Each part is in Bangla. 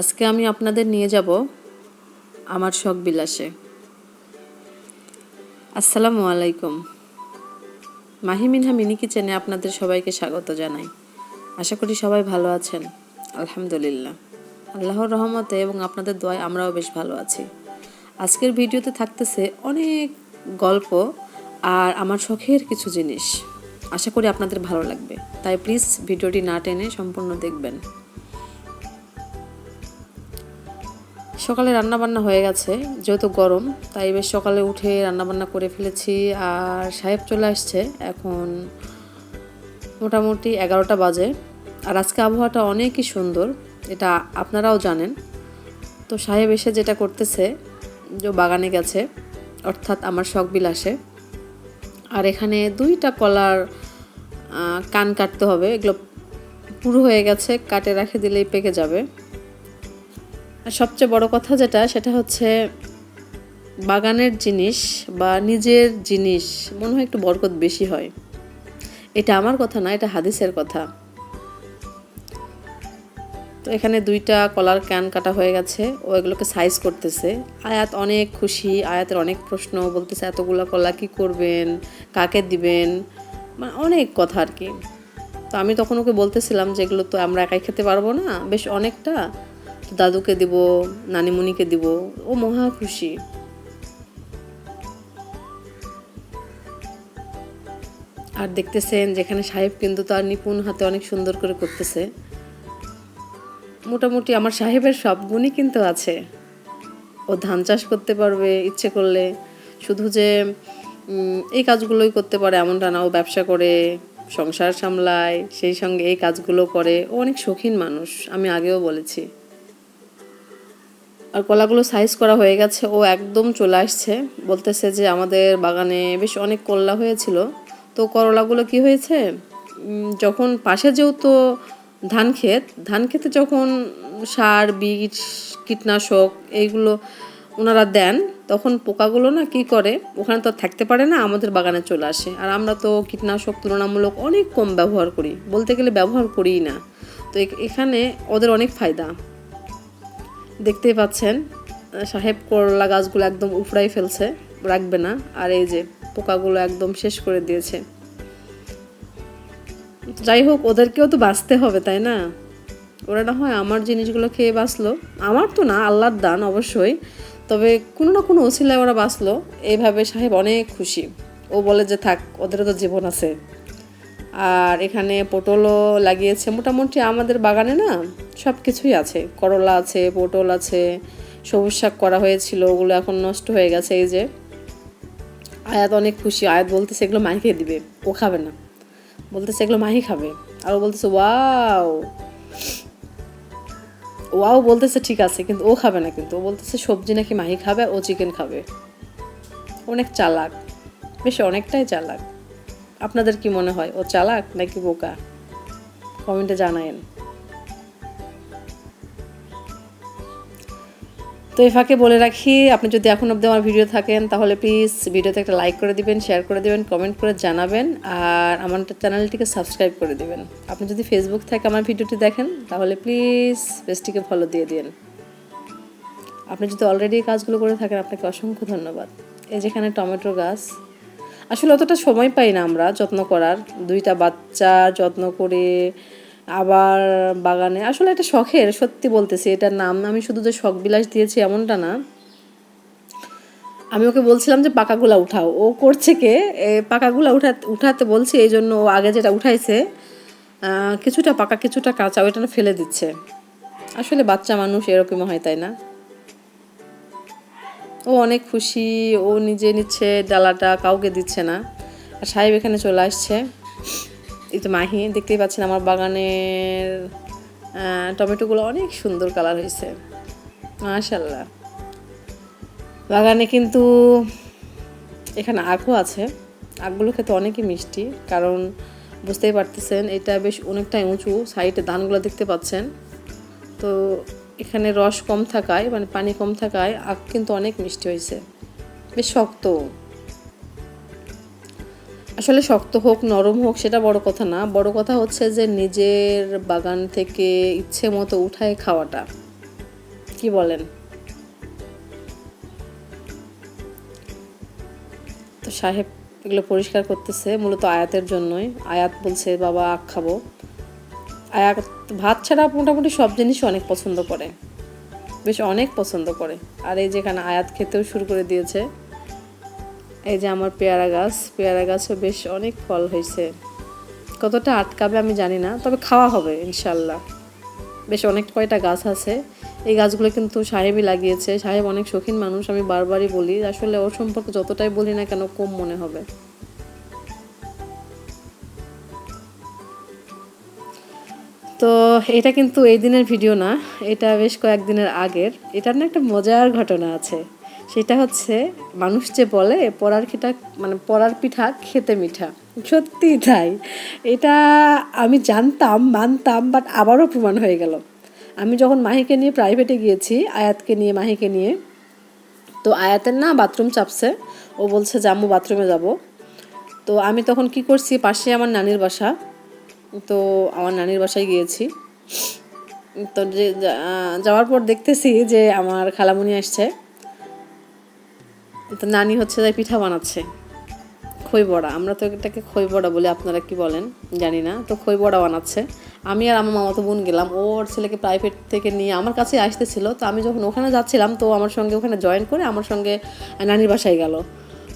আজকে আমি আপনাদের নিয়ে যাব আমার শখ বিলাসে আসসালামু আলাইকুম। মাহি মিনহা মিনি কিচেনে আপনাদের সবাইকে স্বাগত জানাই। আশা করি সবাই ভালো আছেন। আলহামদুলিল্লাহ। আল্লাহর রহমতে এবং আপনাদের দোয়ায় আমরাও বেশ ভালো আছি। আজকের ভিডিওতে থাকতেছে অনেক গল্প আর আমার শখের কিছু জিনিস। আশা করি আপনাদের ভালো লাগবে। তাই প্লিজ ভিডিওটি না টেনে সম্পূর্ণ দেখবেন। সকালে রান্না বান্না হয়ে গেছে, যেহেতু গরম, তাই বেশ সকালে উঠে রান্না বান্না করে ফেলেছি আর সাহেব চলে আসছে এখন মোটামুটি এগারোটা বাজে। আর আজকে আবহাওয়াটা অনেকই সুন্দর, এটা আপনারাও জানেন। তো সাহেব এসে যেটা করতেছে, যে বাগানে গেছে, অর্থাৎ আমার শখ বিলাসে। আর এখানে দুইটা কলার কান কাটতে হবে, এগুলো পুরো হয়ে গেছে, কাটে রাখে দিলেই পেকে যাবে। আর সবচেয়ে বড় কথা যেটা, সেটা হচ্ছে বাগানের জিনিস বা নিজের জিনিস, মনে হয় একটু বরকত বেশি হয়। এটা আমার কথা না, এটা হাদিসের কথা। তো এখানে দুইটা কলার ক্যান কাটা হয়ে গেছে, ও এগুলোকে সাইজ করতেছে। আয়াত অনেক খুশি, আয়াতের অনেক প্রশ্ন, বলতেছে এতগুলো কলা কি করবেন, কাকে দিবেন? মানে অনেক কথা আর কি। তো আমি তখন ওকে বলতেছিলাম যে এগুলো তো আমরা একাই খেতে পারব না, বেশ অনেকটা। দাদুকে দিব নানিমণিকে দিব, ও মহা খুশি। আর দেখতেছেন যেখানে সাহেব কিন্তু তার নিপুণ হাতে অনেক সুন্দর করে করতেছে। মোটামুটি আমার সাহেবের সব গুণই কিন্তু আছে। ও ধান চাষ করতে পারবে, ইচ্ছে করলে। শুধু যে এই কাজগুলোই করতে পারে এমনটা না, ও ব্যবসা করে, সংসার সামলায়, সেই সঙ্গে এই কাজগুলো করে। ও অনেক শৌখিন মানুষ, আমি আগেও বলেছি। আর কলাগুলো সাইজ করা হয়ে গেছে, ও একদম চলে আসছে। বলতেছে যে আমাদের বাগানে বেশ অনেক করলা হয়েছিল। তো করলাগুলো কি হয়েছে? যখন পাশে যেহেতু ধান ক্ষেত, ধান ক্ষেতে যখন সার, বীজ, কীটনাশক এইগুলো ওনারা দেন, তখন পোকাগুলো না কি করে? ওখানে তো থাকতে পারে না, আমাদের বাগানে চলে আসে। আর আমরা তো কীটনাশক তুলনামূলক অনেক কম ব্যবহার করি। বলতে গেলে ব্যবহার করিই না। তো এখানে ওদের অনেক ফায়দা। দেখতেই পাচ্ছেন সাহেব করলা গাছগুলো একদম উফড়াই ফেলছে, রাখবে না। আর এই যে পোকাগুলো একদম শেষ করে দিয়েছে। যাই হোক, ওদেরকেও তো বাঁচতে হবে, তাই না? ওরা না হয় আমার জিনিসগুলো খেয়ে বাঁচলো। আমার তো না, আল্লাহর দান অবশ্যই। তবে কোনো না কোনো ওসিলায় ওরা বাঁচলো। এইভাবে সাহেব অনেক খুশি। ও বলে যে, থাক, ওদেরও তো জীবন আছে। আর এখানে পটলও লাগিয়েছে। মোটামুটি আমাদের বাগানে না সব কিছুই আছে। করলা আছে, পটল আছে, সবুজ শাক করা হয়েছিল, ওগুলো এখন নষ্ট হয়ে গেছে এই যে। আয়াত অনেক খুশি। আয়াত বলতেছে, এগুলো মাহিকে দিবে। ও খাবে না। বলতেছে, এগুলো মাহি খাবে। আর ও বলতেছে, ওয়াও। ওয়াও বলতেছে, ঠিক আছে। কিন্তু ও খাবে না কিন্তু। ও বলতেছে, সবজি নাকি মাহি খাবে, ও চিকেন খাবে। অনেক চালাক। বেশ অনেকটাই চালাক। আপনাদের কি মনে হয়? ও চালাক নাকি বোকা? কমেন্টে জানায়েন। তো এই ফাঁকে বলে রাখি, আপনি যদি এখন অব্দি আমার ভিডিও থাকেন, তাহলে প্লিজ ভিডিওতে একটা লাইক করে দিবেন শেয়ার করে দিবেন কমেন্ট করে জানাবেন, আর আমার চ্যানেলটিকে সাবস্ক্রাইব করে দিবেন। আপনি যদি ফেসবুক থেকে আমার ভিডিওটি দেখেন, তাহলে প্লিজ পেজটিকে ফলো দিয়ে দিন। আপনি যদি অলরেডি কাজগুলো করে থাকেন, আপনাকে অসংখ্য ধন্যবাদ। এই যেখানে টমেটো গাছ আসলে অতটা সময় পাই না আমরা যত্ন করার। দুইটা বাচ্চা যত্ন করে আবার বাগানে, আসলে এটা শখের, সত্যি বলতেছি এটার নাম। আমি শুধু যে শখ বিলাস দিয়েছি এমনটা না। আমি ওকে বলছিলাম যে, পাকাগুলা উঠাও। ও করছে কে? পাকাগুলা উঠা, উঠাতে বলছি, এই জন্য ও আগে যেটা উঠাইছে কিছুটা পাকা, কিছুটা কাঁচা, ওইটা ফেলে দিচ্ছে। আসলে বাচ্চা মানুষ এরকম হয়, তাই না? ও অনেক খুশি, ও নিজে নিচ্ছে ডালাটা, কাউকে দিচ্ছে না। আর সাহেব এখানে চলে আসছে। এই তো মাহি, দেখতেই পাচ্ছেন আমার বাগানের টমেটোগুলো অনেক সুন্দর কালার হয়েছে। মাশাল্লাহ বাগানে কিন্তু এখানে আখও আছে। আখগুলো খেতে অনেকই মিষ্টি, কারণ বুঝতেই পারতেছেন এটা বেশ অনেকটাই উঁচু, সাইডে ধানগুলো দেখতে পাচ্ছেন। তো এখানে রস কম থাকায় মানে পানি কম থাকায় আখ কিন্তু অনেক মিষ্টি হয়েছে। বেশ শক্ত। আসলে শক্ত হোক, নরম হোক, সেটা বড় কথা না। বড় কথা হচ্ছে যে, নিজের বাগান থেকে ইচ্ছে মতো উঠায় খাওয়াটা। কি বলেন? তো সাহেব এগুলো পরিষ্কার করতেছে, মূলত আয়াতের জন্যই। আয়াত বলছে, বাবা, আখ খাব। আয়াত ভাত ছাড়া মোটামুটি সব জিনিস অনেক পছন্দ করে। বেশ অনেক পছন্দ করে। আর এই যেখানে আয়াত খেতেও শুরু করে দিয়েছে। এই যে আমার পেয়ারা গাছ, পেয়ারা গাছও বেশ অনেক ফল হয়েছে। কতটা আটকাবে আমি জানি না, তবে খাওয়া হবে, ইনশাল্লাহ। বেশ অনেক কয়টা গাছ আছে। এই গাছগুলো কিন্তু সাহেবই লাগিয়েছে। সাহেব অনেক শৌখিন মানুষ, আমি বারবারই বলি। আসলে ওর সম্পর্কে যতটাই বলি না কেন কম মনে হবে। তো এটা কিন্তু এই দিনের ভিডিও না, এটা বেশ কয়েকদিনের আগের। এটার না একটা মজার ঘটনা আছে। সেটা হচ্ছে, মানুষ যে বলে পড়ার পিঠা মানে পড়ার পিঠা খেতে মিঠা। সত্যি তাই। এটা আমি জানতাম, মানতাম বাট আবারও প্রমাণ হয়ে গেল। আমি যখন মাহিকে নিয়ে প্রাইভেটে গিয়েছি, আয়াতকে নিয়ে, মাহিকে নিয়ে, তো আয়াতের না বাথরুম চাপছে। ও বলছে যে আম্মু বাথরুমে যাব। তো আমি তখন কি করছি পাশে আমার নানির বাসা। তো আমার নানির বাসায় গিয়েছি। তো যে যাওয়ার পর দেখতেছি যে আমার খালামুনি আসছে। তো নানি হচ্ছে যে পিঠা বানাচ্ছে। খই বড়া আমরা তো এটাকে খই বড়া বলে, আপনারা কি বলেন? জানি না। তো খই বড়া বানাচ্ছে। আমি আর আমার মামাতো বোন গেলাম। ওর ছেলেকে প্রাইভেট থেকে নিয়ে আমার কাছে আসতেছিল। তো আমি যখন ওখানে যাচ্ছিলাম, তো আমার সঙ্গে ওখানে জয়েন করে আমার সঙ্গে নানির বাসায় গেল।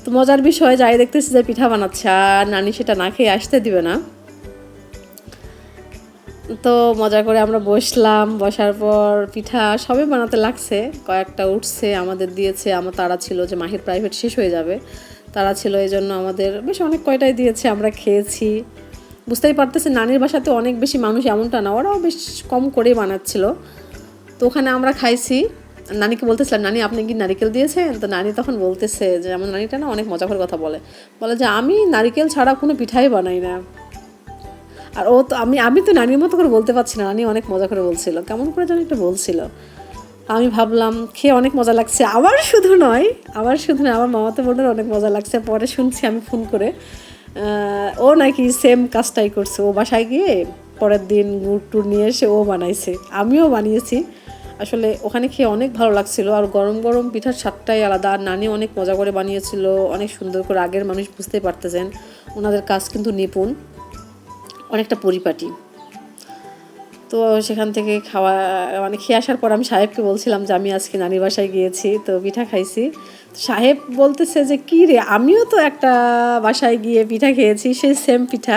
তো মজার বিষয়, যাই দেখতেছি যে পিঠা বানাচ্ছে, আর নানি সেটা না খেয়ে আসতে দিবে না। তো মজা করে আমরা বসলাম, বসার পর পিঠা সবে বানাতে লাগছে, কয়েকটা উঠছে, আমাদের দিয়েছে, আমার তারা ছিল যে মাহির প্রাইভেট শেষ হয়ে যাবে, তারা ছিল এই জন্য আমাদের বেশ অনেক কয়টাই দিয়েছে, আমরা খেয়েছি। বুঝতেই পারতেছি নানির বাসাতে অনেক বেশি মানুষ এমনটা না, ওরাও বেশ কম করেই বানাচ্ছিল। তো ওখানে আমরা খাইছি, নানিকে বলতেছিলাম, নানি, আপনি কি নারিকেল দিয়েছেন? তো নানি তখন বলতেছে যে, আমার নানিটা না অনেক মজা করে কথা বলে। বলে যে, আমি নারিকেল ছাড়া কোনো পিঠাই বানাই না। আর ও তো, আমি আমি তো নানির মতো করে বলতে পারছি না। নানি অনেক মজা করে বলছিল। কেমন করে যেন একটা বলছিল। আমি ভাবলাম, খেয়ে অনেক মজা লাগছে। আমার শুধু নয় আমার শুধু নয়, আমার মামাতো বোনের অনেক মজা লাগছে। পরে শুনছি আমি ফোন করে ও নাকি সেম কাজটাই করছে। ও বাসায় গিয়ে পরের দিন গুড় টুর নিয়ে এসে ও বানাইছে। আমিও বানিয়েছি। আসলে ওখানে খেয়ে অনেক ভালো লাগছিল। আর গরম গরম পিঠার স্বাদটাই আলাদা। আর নানি অনেক মজা করে বানিয়েছিল। অনেক সুন্দর করে আগের মানুষ বুঝতে পারতেছেন। ওনাদের কাজ কিন্তু নিপুণ। অনেকটা পরিপাটি। তো সেখান থেকে খাওয়া মানে খেয়ে আসার পর আমি সাহেবকে বলছিলাম যে আমি আজকে নানির বাসায় গিয়েছি, তো পিঠা খাইছি। সাহেব বলতেছে যে, কী রে, আমিও তো একটা বাসায় গিয়ে পিঠা খেয়েছি, সেই সেম পিঠা।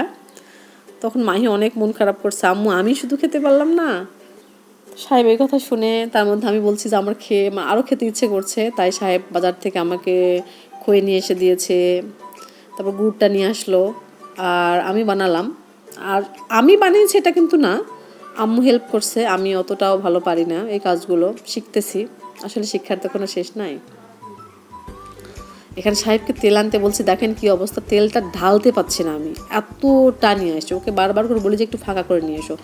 তখন মাহি অনেক মন খারাপ করছে, আম্মু, আমি শুধু খেতে পারলাম না। সাহেব এই কথা শুনে তার মধ্যে আমি বলছি যে, আমার খেয়ে আরও খেতে ইচ্ছে করছে। তাই সাহেব বাজার থেকে আমাকে খয়ে নিয়ে এসে দিয়েছে, তারপর গুড়টা নিয়ে আসলো, আর আমি বানালাম। আর আমি বানিয়েছি এটা কিন্তু না। আম্মু হেল্প করছে, আমি অতটাও ভালো পারি না এই কাজগুলো, শিখতেছি। আসলে শিক্ষার তো কোনো শেষ নাই। এখানে সাহেবকে তেল আনতে বলছি, দেখেন কি অবস্থা, তেলটা ঢালতে পাচ্ছি না আমি। এতটা নিয়ে আসছি, ওকে বারবার করে বলি যে একটু ফাঁকা করে নিয়ে এসো।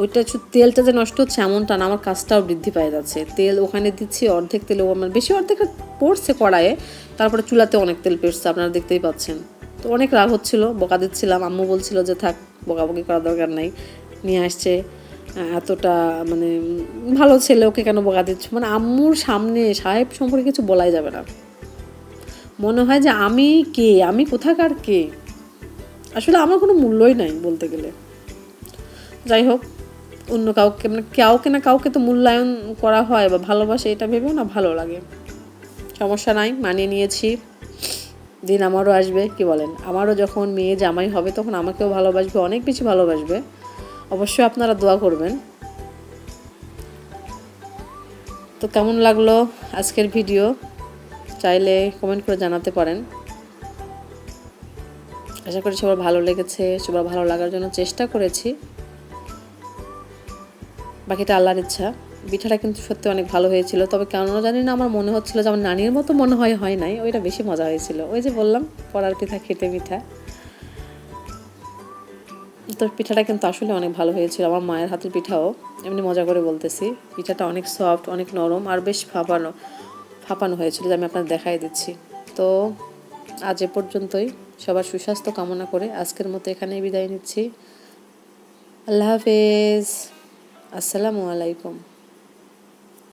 ওইটা তেলটা যে নষ্ট হচ্ছে এমনটা না, আমার কাজটাও বৃদ্ধি পায়ে যাচ্ছে। তেল ওখানে দিচ্ছি, অর্ধেক তেলেও আমার, বেশি অর্ধেক পড়ছে কড়াইয়ে, তারপরে চুলাতে অনেক তেল পেড়ছে, আপনারা দেখতেই পাচ্ছেন। তো অনেক রাগ হচ্ছিল, বকা দিচ্ছিলাম। আম্মু বলছিল যে, থাক, বকাবকি করার দরকার নাই। নিয়ে আসছে এতটা মানে ভালো ছেলে, ওকে কেন বকা দিচ্ছ? মানে আম্মুর সামনে সাহেব সম্পর্কে কিছু বলাই যাবে না। মনে হয় যে, আমি কে? আমি কোথাকার কে? আসলে আমার কোনো মূল্যই নাই বলতে গেলে। যাই হোক, অন্য কাউকে মানে কাউকে না কাউকে তো মূল্যায়ন করা হয় বা ভালোবাসে, এটা ভেবেও না ভালো লাগে। সমস্যা নাই, মানিয়ে নিয়েছি। দিন আমারও আসবে, কি বলেন? আমারও যখন মেয়ে জামাই হবে তখন আমাকেও ভালোবাসবে, অনেক বেশি ভালোবাসবে। অবশ্যই আপনারা দোয়া করবেন। তো কেমন লাগল আজকের ভিডিও? চাইলে কমেন্ট করে জানাতে পারেন। আশা করি সবার ভালো লেগেছে, সবার ভালো লাগার জন্য চেষ্টা করেছি। বাকিটা আল্লাহর ইচ্ছা। পিঠাটা কিন্তু সত্যি অনেক ভালো হয়েছিল। তবে কেন জানি না, আমার মনে হচ্ছিল যে আমার নানির মতো মনে হয় হয় নাই। ওইটা বেশি মজা হয়েছিল। ওই যে বললাম, পড়ার পিঠা, খেতে পিঠা। তো পিঠাটা কিন্তু আসলে অনেক ভালো হয়েছিল। আমার মায়ের হাতের পিঠাও, এমনি মজা করে বলতেছি। পিঠাটা অনেক সফট অনেক নরম আর বেশ ফাঁপানো ফাঁপানো হয়েছিল যে আমি আপনার দেখাই দিচ্ছি। তো আজ এ পর্যন্তই। সবার সুস্বাস্থ্য কামনা করে আজকের মতো এখানেই বিদায় নিচ্ছি। আল্লাহ হাফেজ। আসসালামু আলাইকুম।